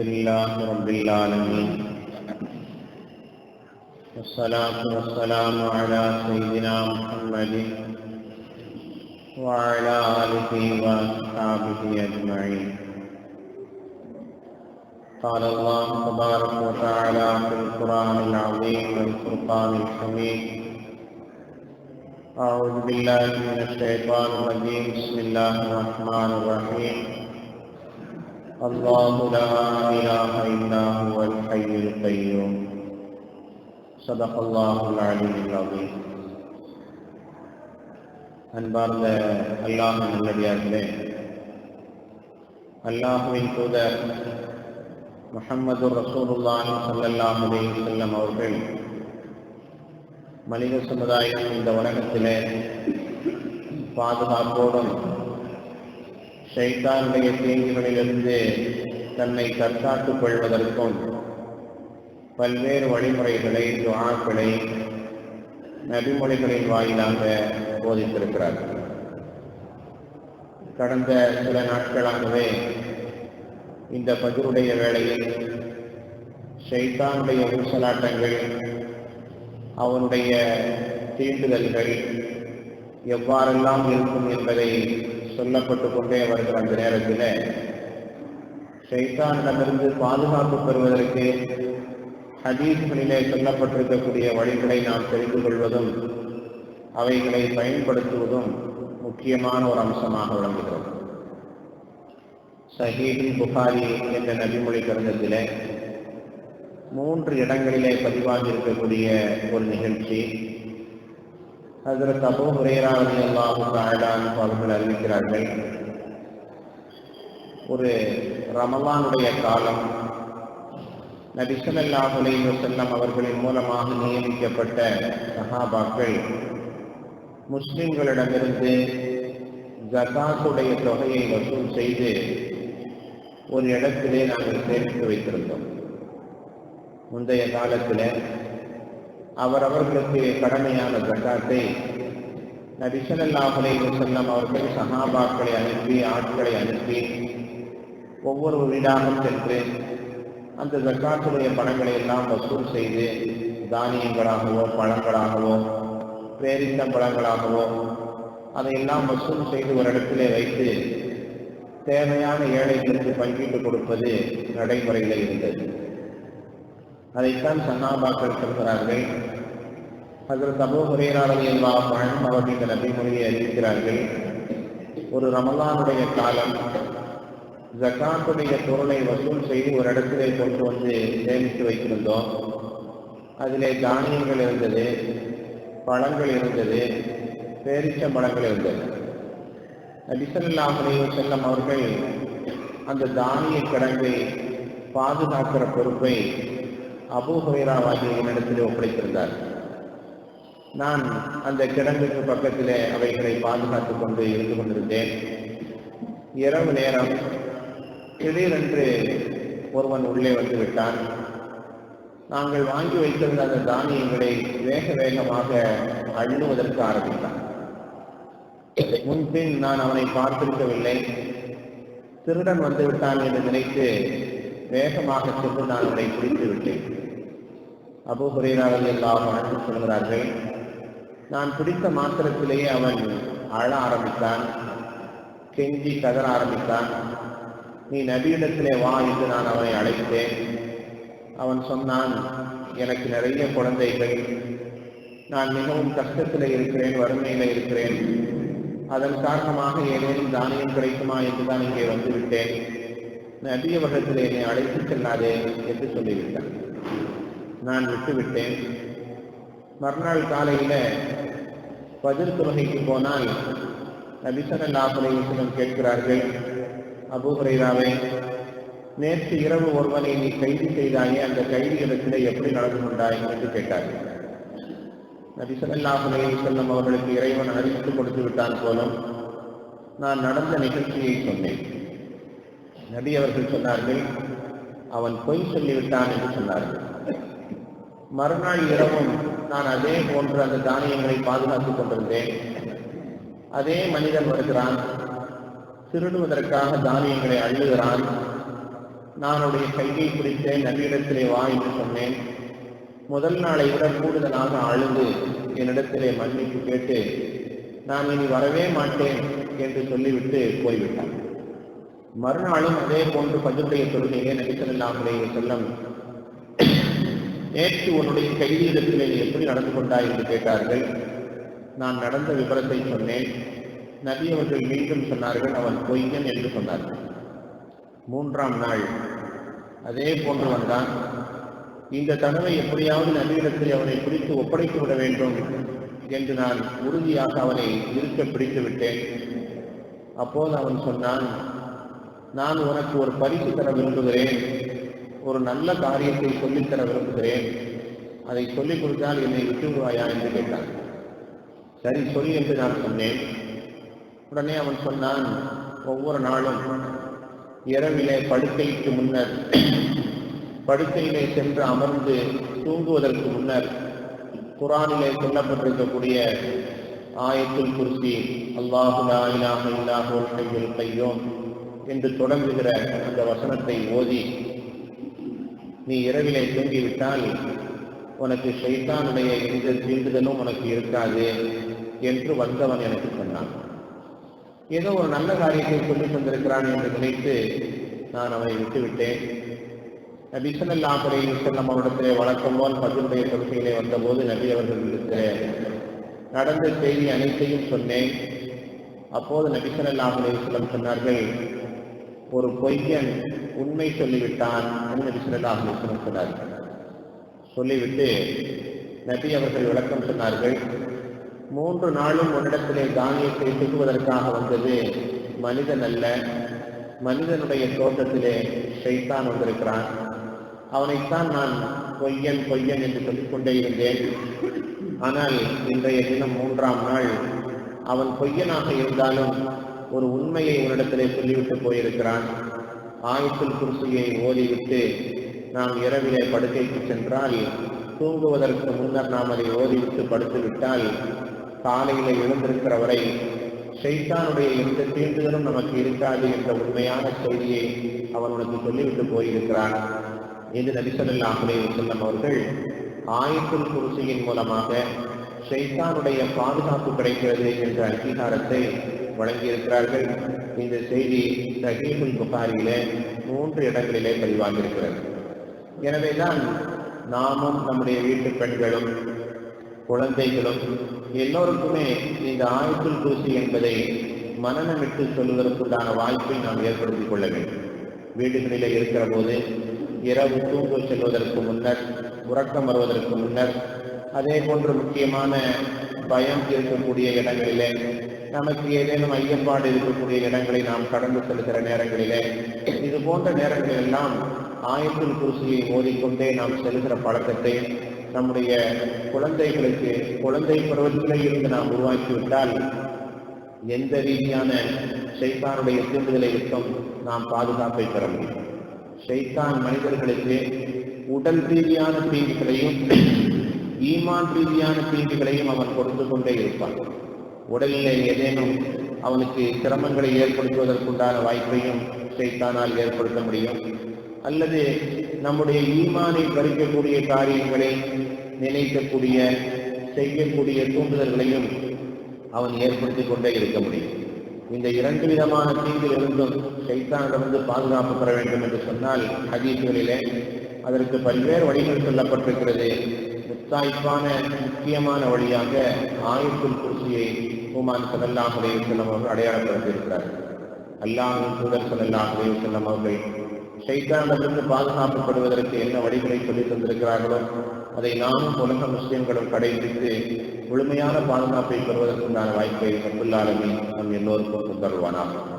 لله رب العالمين والصلاة والسلام على سيدنا محمد وعلى آله وأصحابه أجمعين. قال الله تبارك وتعالى في القرآن العظيم والفرقان الحميد. أعوذ بالله من الشيطان الرجيم. بسم الله الرحمن الرحيم. الله لا إله إلا هو الحي القيوم صدق الله العلي العظيم அன்பார்ந்த அல்லாஹ் நல்லடியார்களே அல்லாஹுவின் தூதர் முஹம்மது ரசூலுல்லாஹி ஸல்லல்லாஹு அலைஹி வஸல்லம் அவர்கள் மனித சமுதாயம் இந்த உலகத்திலே பாதுகாப்போடும் ஷைத்தானுடைய தீங்குகளிலிருந்து தன்னை தற்காத்துக் கொள்வதற்கும் பல்வேறு வழிமுறைகளை துவாக்களை நபிமொழிகளின் வாயிலாக போதித்திருக்கிறார்கள். கடந்த சில நாட்களாகவே இந்த பதிருடைய வேளையில் ஷைத்தானுடைய ஊசலாட்டங்கள் அவனுடைய தீண்டுதல்கள் எவ்வாறெல்லாம் இருக்கும் என்பதை சொல்லப்பட்டு கொண்டே வருகிற அந்த நேரத்தில் ஷைத்தானிடமிருந்து பாதுகாப்பு பெறுவதற்கு ஹதீஸ்களிலே சொல்லப்பட்டிருக்கக்கூடிய வழிகளை நாம் தெரிந்து கொள்வதும் அவைகளை பயன்படுத்துவதும் முக்கியமான ஒரு அம்சமாக விளங்குகிறது. சஹீஹில் புகாரி என்ற நபிமொழி கிரந்தத்திலே மூன்று இடங்களிலே பதிவாகி இருக்கக்கூடிய ஒரு நிகழ்ச்சி அதில் அபு ஹுரேராவதி அல்லாஹு தாயலான் அவர்கள் அறிவிக்கிறார்கள். ஒரு ரமலானுடைய காலம் நபிசல்லாஹ் செல்லம் அவர்களின் மூலமாக நியமிக்கப்பட்ட சஹாபாக்கள் முஸ்லிம்களிடமிருந்து ஜகாத்துடைய தொகையை வசூல் செய்து ஒரு இடத்திலே நாங்கள் சேர்த்து வைத்திருந்தோம். முந்தைய காலத்தில் அவரவர்களுக்கு கடமையான ஜக்காத்தை நபிசல்லாஹலை செல்லம் அவர்கள் சஹாபாக்களை அனுப்பி ஆட்களை அனுப்பி ஒவ்வொரு வீடாக சென்று அந்த ஜக்காத்துடைய பணங்களை எல்லாம் வசூல் செய்து தானியங்களாகவோ பழங்களாகவோ பேரித்த பழங்களாகவோ அதையெல்லாம் வசூல் செய்து ஒரு இடத்திலே வைத்து தேவையான ஏழைகளுக்கு பங்கீட்டு கொடுப்பது நடைமுறையில் இருந்தது. அதைத்தான் சன்னாபாக்கள் சொல்கிறார்கள். அதில் சமூக முறையினாளர் எல்லா பழம் அவர்கள் இந்த அறிவிக்கிறார்கள். ஒரு ரமலானுடைய காலம் ஜக்காத்துடைய பொருளை வசூல் செய்து ஒரு இடத்திலே கொண்டு வந்து சேமித்து வைத்திருந்தோம். அதிலே தானியங்கள் இருந்தது பழங்கள் இருந்தது பேரிச்ச பழங்கள் இருந்தது. நபிசல்லாஹுலே செல்லம் அவர்கள் அந்த தானிய கிடங்கை பாதுகாக்கிற பொறுப்பை அபு ஹுரைராவாகிய என்னிடத்திலே ஒப்படைத்திருந்தார். நான் அந்த கிடங்குக்கு பக்கத்திலே அவைகளை பாதுகாத்துக் கொண்டு இருந்து கொண்டிருந்தேன். இரவு நேரம் திடீரென்று ஒருவன் உள்ளே வந்து விட்டான். நாங்கள் வாங்கி வைத்திருந்த அந்த தானியங்களை வேக வேகமாக அள்ளுவதற்கு ஆரம்பித்தான். முன்பின் நான் அவனை பார்த்திருக்கவில்லை. திருடன் வந்துவிட்டான் என்று நினைத்து வேகமாக சென்று நான் அவனை பிடித்து விட்டேன். அபு ஹுரேராவில் எல்லாம் அழைத்து சொல்கிறார்கள் நான் பிடித்த மாத்திரத்திலேயே அவன் அழ ஆரம்பித்தான் கெஞ்சி கதற ஆரம்பித்தான். நீ நபியிடத்திலே வா என்று நான் அவனை அழைத்தேன். அவன் சொன்னான் எனக்கு நிறைய குழந்தைகள். நான் மிகவும் கஷ்டத்தில் இருக்கிறேன் வறுமையில் இருக்கிறேன். அதன் காரணமாக ஏதேனும் தானியம் கிடைக்குமா என்று தான் இங்கே வந்துவிட்டேன் நபி அவர்களிடத்தில் என்னை அழைத்து செல்லாதே என்று சொல்லிவிட்டான். நான் விட்டுவிட்டேன். மறுநாள் காலையில் பதில் தொழுகைக்கு போனால் நபிசல்லாஹுலேசனம் கேட்கிறார்கள் அபூஹரைராவை நேற்று இரவு ஒருவனை நீ கைது செய்தாயே அந்த கைதியிடத்தில் எப்படி நடந்து கொண்டாய்? என்று கேட்டார்கள். நபிசல்லாஹுலே செல்லம் அவர்களுக்கு இறைவன் அறிவித்து கொடுத்து விட்டான் போலும் நான் நடந்த நிகழ்ச்சியை சொன்னேன். நபி அவர்கள் சொன்னார்கள் அவன் பொய் சொல்லிவிட்டான் என்று சொன்னார்கள். மறுநாள் இரவும் நான் அதே போன்று அந்த தானியங்களை பாதுகாத்துக் கொண்டிருந்தேன். அதே மனிதன் வருகிறான். திருடுவதற்காக தானியங்களை அள்ளுகிறான். நான் கையை பிடித்து நன்னிடத்திலே வா என்று சொன்னேன். முதல் நாளை விட கூடுதலாக அழுது என்னிடத்திலே மன்னிப்பு கேட்டு நான் இனி வரவே மாட்டேன் என்று சொல்லிவிட்டு போய்விட்டான். மறுநாளும் அதே போன்று பஜருடைய தொழுகையிலே நபிசல்லாமுடைய செல்லம் நேற்று உன்னுடைய கைதியிடத்திலே எப்படி நடந்து கொண்டாய் என்று கேட்டார்கள். நான் நடந்த விவரத்தை சொன்னேன். நபி அவர்கள் மீண்டும் சொன்னார்கள் அவன் பொய்யன் என்று சொன்னார்கள். மூன்றாம் நாள் அதே போன்று வந்தான் இந்த தடவை எப்படியாவது நபியிடத்தில் அவனை பிடித்து ஒப்படைத்து விட வேண்டும் என்று நான் உறுதியாக அவனை இருக்க பிடித்து விட்டேன். அப்போது அவன் சொன்னான் நான் உனக்கு ஒரு பரிசு தர விரும்புகிறேன். ஒரு நல்ல காரியத்தை சொல்லித்தர விரும்புகிறேன். அதை சொல்லிக் கொடுத்தால் என்னை விட்டுவிடுவாயா என்று கேட்டான். சரி சொல் என்று நான் சொன்னேன். உடனே அவன் சொன்னான் ஒவ்வொரு நாளும் இரவிலே படுக்கைக்கு முன்னர் படுக்கையிலே சென்று அமர்ந்து தூங்குவதற்கு முன்னர் குரானிலே சொல்லப்பட்டிருக்கக்கூடிய ஆயத்துல் குர்சி அல்லாஹு லா இலாஹ இல்லாஹு கையோம் என்று தொடங்குகிற அந்த வசனத்தை ஓதி நீ இரவிலே தூங்கிவிட்டால் உனக்கு ஷைத்தானுடைய எந்த தீண்டுதலும் உனக்கு இருக்காது என்று வந்தவன் எனக்கு சொன்னான். ஏதோ ஒரு நல்ல காரியத்தை சொல்லி தந்திருக்கிறான் என்று நினைத்து நான் அவனை விட்டுவிட்டேன். நபி துறை செல்லம் வஸல்லம் அவரிடத்திலே வழக்கம் போல் பதிலுடைய கொள்கையிலே வந்தபோது நபி அவர்களிடத்திலே நடந்த செய்தி அனைத்தையும் சொன்னேன். அப்போது நபி துறை செல்லம் சொன்னார்கள் ஒரு பொய்யன் உண்மை சொல்லிவிட்டான் நபி ஸல்லல்லாஹு சொன்னார்கள் சொல்லிவிட்டு நபி அவர்கள் விளக்கம் சொன்னார்கள் மூன்று நாளும் உன்னிடத்திலே தானியத்தை தூக்குவதற்காக வந்தது மனிதன் அல்ல. மனிதனுடைய தோட்டத்திலே ஷைத்தான் வந்திருக்கிறான். அவனைத்தான் நான் பொய்யன் பொய்யன் என்று சொல்லிக் கொண்டே இருந்தேன். ஆனால் இன்றைய தினம் மூன்றாம் நாள். அவன் பொய்யனாக இருந்தாலும் ஒரு உண்மையை உன்னிடத்திலே சொல்லிவிட்டு போயிருக்கிறான். ஆயத்தில் குருசியை ஓதிவிட்டு நாம் இரவிலே படுக்கைக்கு சென்றால் தூங்குவதற்கு முன்னர் நாம் அதை ஓதிவிட்டு படுத்து விட்டால் காலையில எழுந்திருக்கிற வரை ஷைத்தானுடைய எந்த தீண்டுதலும் நமக்கு இருக்காது என்ற உண்மையான செய்தியை அவன் உனக்கு சொல்லிவிட்டு போயிருக்கிறான். என்று நபிசல்லாஹ் செல்லம் அவர்கள் ஆயத்துல் குருசியின் மூலமாக ஷைத்தானுடைய பாதுகாப்பு கிடைக்கிறது என்ற அங்கீகாரத்தை வழங்கியிருக்கிறார்கள். இந்த செய்தி சஹீபுல் புகாரியிலே மூன்று இடங்களிலே பதிவாகியிருக்கிறது. எனவேதான் நாமும் நம்முடைய வீட்டு பெண்களும் குழந்தைகளும் எல்லோருக்குமே இந்த ஆயத்துல் குருசி என்பதை மனநமிட்டு சொல்வதற்குண்டான வாய்ப்பை நாம் ஏற்படுத்திக் கொள்ள வேண்டும். வீடுகளிலே இருக்கிற போது இரவு தூங்க செல்வதற்கு முன்னர் உறக்கம் வருவதற்கு முன்னர் அதே போன்று முக்கியமான பயம் இருக்கக்கூடிய இடங்களிலே நமக்கு ஏதேனும் ஐயப்பாடு இருக்கக்கூடிய இடங்களை நாம் கடந்து செல்கிற நேரங்களிலே இது போன்ற நேரங்களெல்லாம் ஆயத்துல் குருசியை ஓதிக்கொண்டே நாம் செல்கிற பழக்கத்தை நம்முடைய குழந்தைகளுக்கு குழந்தை பருவத்திலே இருந்து நாம் உருவாக்கிவிட்டால் எந்த ரீதியான சைத்தானுடைய தூண்டுதலை இருக்கும் நாம் பாதுகாப்பை பெற முடியும். சைத்தான் மனிதர்களுக்கு உடல் ரீதியான தீங்குகளையும் ஈமான் ரீதியான தீங்குகளையும் அவன் கொடுத்து கொண்டே இருப்பான். உடலிலே ஏதேனும் அவனுக்கு சிரமங்களை ஏற்படுத்துவதற்குண்டான வாய்ப்பையும் செய்தானால் ஏற்படுத்த முடியும். அல்லது நம்முடைய ஈமானை பறிக்கக்கூடிய காரியங்களை நினைக்கக்கூடிய செய்யக்கூடிய தூண்டுதல்களையும் அவன் ஏற்படுத்தி கொண்டே இருக்க முடியும். இந்த இரண்டு விதமான தீங்கில் இருந்தும் சைத்தானிடமிருந்து பாதுகாப்பு பெற வேண்டும் என்று சொன்னால் ஹதீஸ்களிலே அதற்கு பல்வேறு வழிகள் சொல்லப்பட்டிருக்கிறது. முத்தாய்ப்பான முக்கியமான வழியாக ஆயுத்துல் குருசியை ஹுமான் சதல்லாஹ் செல்லம் அவர்கள் அடையாளப்படுத்தியிருக்கிறார் அல்லாஹின் தூதர் சதல்லாஹ் செல்லம் அவர்கள் ஷைத்தானிடமிருந்து பாதுகாப்புப்படுவதற்கு என்ன வழிகளை சொல்லி தந்திருக்கிறார்களோ அதை நாமும் உலக முஸ்லிம்களும் கடைபிடித்து முழுமையான பாதுகாப்பை பெறுவதற்குண்டான வாய்ப்பை அப்துல்லாலமி நம் எல்லோருக்கும் தருவானாக